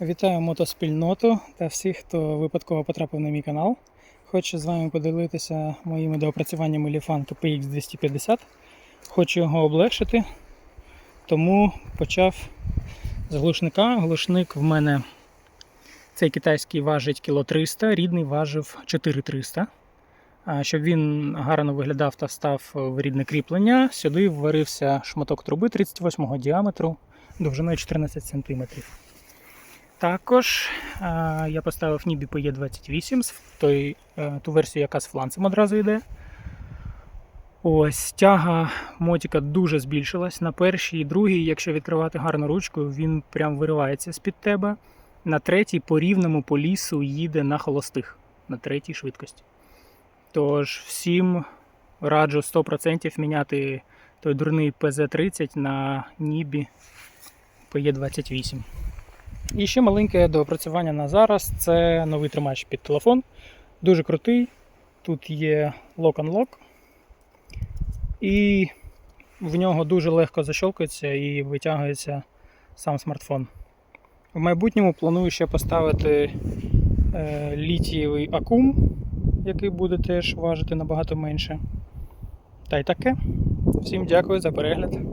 Вітаю мотоспільноту та всіх, хто випадково потрапив на мій канал. Хочу з вами поділитися моїми доопрацюваннями Ліфанки PX 250. Хочу його облегшити, тому почав з глушника. Глушник в мене цей китайський важить кіло 300, рідний важив 4300. А Щоб він гарно виглядав та став в рідне кріплення, сюди вварився шматок труби 38 діаметру довжиною 14 см. Також е, я поставив Нібі PE28, з той, е, ту версію, яка з фланцем одразу йде. Ось тяга мотика дуже збільшилась. На першій і другій, якщо відкривати гарно ручкою, він прям виривається з-під тебе. На третій по рівному по лісу їде на холостих, на третій швидкості. Тож всім раджу 100% міняти той дурний PZ30 на Нібі PE28. І ще маленьке доопрацювання на зараз це новий тримач під телефон. Дуже крутий. Тут є lock-unlock. І в нього дуже легко защолкується і витягується сам смартфон. В майбутньому планую ще поставити е, літієвий акум, який буде теж важити набагато менше. Та й таке. Всім дякую за перегляд.